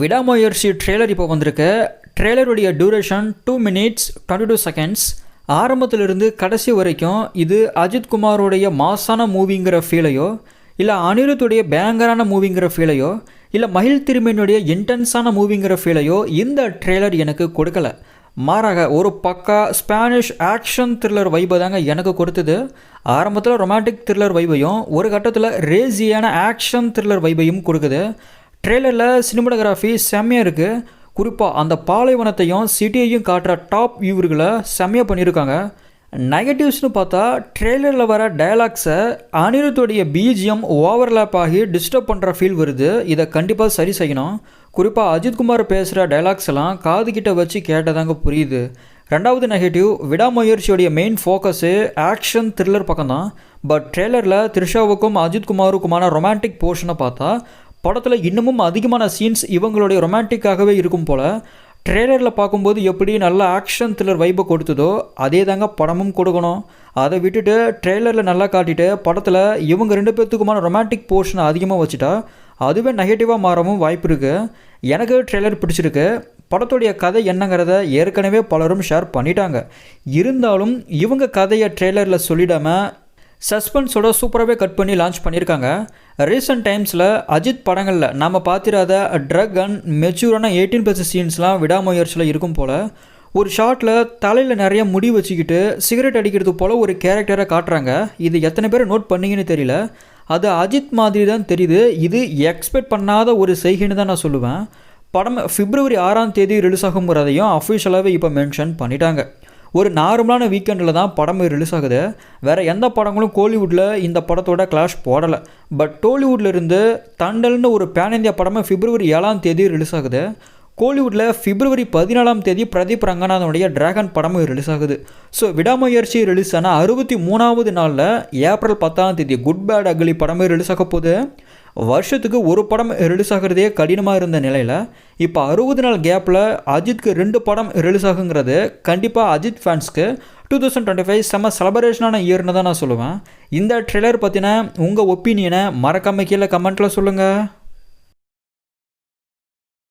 விடாமுயற்சி ட்ரெய்லர் இப்போ வந்திருக்கு. ட்ரெய்லருடைய duration two minutes twenty two seconds ஆரம்பத்திலிருந்து கடைசி வரைக்கும் இது அஜித் குமாரோடைய மாசான மூவிங்கிற ஃபீலையோ இல்லை அனிருத்துடைய பயங்கரான மூவிங்கிற ஃபீலையோ இல்லை மகிழ் திருமணியுடைய இன்டென்ஸான மூவிங்கிற ஃபீலையோ இந்த ட்ரெய்லர் எனக்கு கொடுக்கல. மாறாக ஒரு பக்கா ஸ்பானிஷ் ஆக்ஷன் த்ரில்லர் வைபை தாங்க எனக்கு கொடுத்தது. ஆரம்பத்தில் ரொமான்டிக் த்ரில்லர் வைபையும் ஒரு கட்டத்தில் ரேசியான ஆக்ஷன் த்ரில்லர் வைபையும் கொடுக்குது. ட்ரெய்லரில் சினிமடோகிராஃபி செம்மையாக இருக்குது குறிப்பாக அந்த பாலைவனத்தையும் சிட்டியையும் காட்டுற டாப் வியூவர்களை செம்மையாக பண்ணியிருக்காங்க. நெகட்டிவ்ஸ்னு பார்த்தா ட்ரெய்லரில் வர டயலாக்ஸை அனிருத்துடைய பிஜிஎம் ஓவர்லேப் ஆகி டிஸ்டர்ப் பண்ணுற ஃபீல் வருது. இதை கண்டிப்பாக சரி செய்யணும். குறிப்பாக அஜித்குமார் பேசுகிற டைலாக்ஸ் எல்லாம் காதுகிட்ட வச்சு கேட்டதாங்க புரியுது. ரெண்டாவது நெகட்டிவ் விடாமுயற்சியோடைய மெயின் ஃபோக்கஸு ஆக்ஷன் த்ரில்லர் பக்கம் தான் பட் ட்ரெய்லரில் த்ரிஷாவுக்கும் அஜித்குமாருக்குமான ரொமான்டிக் போர்ஷனை பார்த்தா படத்தில் இன்னமும் அதிகமான சீன்ஸ் இவங்களுடைய ரொமான்டிக்காகவே இருக்கும் போல் ட்ரெய்லரில் பார்க்கும்போது எப்படி நல்ல ஆக்ஷன் த்ரில்லர் வைப்பை கொடுத்ததோ அதே தாங்க படமும் கொடுக்கணும். அதை விட்டுட்டு ட்ரெய்லரில் நல்லா காட்டிட்டு படத்தில் இவங்க ரெண்டு பேர்த்துக்குமான ரொமான்டிக் போர்ஷனை அதிகமாக வச்சுட்டா அதுவே நெகட்டிவாக மாறவும் வாய்ப்பு இருக்குது எனக்கு ட்ரெய்லர் பிடிச்சிருக்கு. படத்துடைய கதை என்னங்கிறத ஏற்கனவே பலரும் ஷேர் பண்ணிட்டாங்க. இருந்தாலும் இவங்க கதையை ட்ரெய்லரில் சொல்லிடாமல் சஸ்பென்ஸோட சூப்பராகவே கட் பண்ணி லான்ச் பண்ணியிருக்காங்க. ரீசெண்ட் டைம்ஸில் அஜித் படங்களில் நம்ம பார்த்திராத ட்ரக் அண்ட் மெச்சூரான எயிட்டீன் ப்ளஸ் சீன்ஸ்லாம் விடாமுயற்சியில் இருக்கும் போல் ஒரு ஷார்ட்டில் தலையில் நிறைய முடி வச்சுக்கிட்டு சிகரெட் அடிக்கிறது போல் ஒரு கேரக்டரை காட்டுறாங்க. இது எத்தனை பேர் நோட் பண்ணீங்கன்னு தெரியல. அது அஜித் மாதிரி தான் தெரியுது. இது எக்ஸ்பெக்ட் பண்ணாத ஒரு செய்கைன்னு தான் நான் சொல்லுவேன். படம் பிப்ரவரி ஆறாம் தேதி ரிலீஸ் ஆகுங்கிறதையும் அஃபிஷியலாகவே இப்போ மென்ஷன் பண்ணிட்டாங்க. ஒரு நார்மலான வீக்கெண்டில் தான் படம் ரிலீஸ் ஆகுது. வேறு எந்த படங்களும் கோலிவுட்டில் இந்த படத்தோட கிளாஷ் போடலை. பட் டோலிவுட்ல இருந்து தண்டல்னு ஒரு பேன் இந்தியா படமே பிப்ரவரி ஏழாம் தேதி ரிலீஸ் ஆகுது. கோலிவுட்டில் பிப்ரவரி பதினாலாம் தேதி பிரதீப் ரங்கநாதனுடைய டிராகன் படமும் ரிலீஸ் ஆகுது. ஸோ விடாமுயற்சி ரிலீஸ் ஆனால் அறுபத்தி மூணாவது நாளில் ஏப்ரல் பத்தாம் தேதி குட் பேட் அக்லி படமே ரிலீஸ் ஆக போகுது. வருஷத்துக்கு ஒரு படம் ரிலீஸ் ஆகிறதே கடினமாக இருந்த நிலையில் இப்போ அறுபது நாள் கேப்பில் அஜித்க்கு ரெண்டு படம் ரிலீஸ் ஆகுங்கிறது கண்டிப்பாக அஜித் ஃபேன்ஸ்க்கு டூ தௌசண்ட் டுவெண்ட்டி ஃபைவ் செம்ம செலப்ரேஷனான இயர்னு தான் நான் சொல்லுவேன். இந்த ட்ரெய்லர் பற்றின உங்கள் ஒப்பீனியனை மறக்காம கீழே கமெண்ட்டில் சொல்லுங்கள்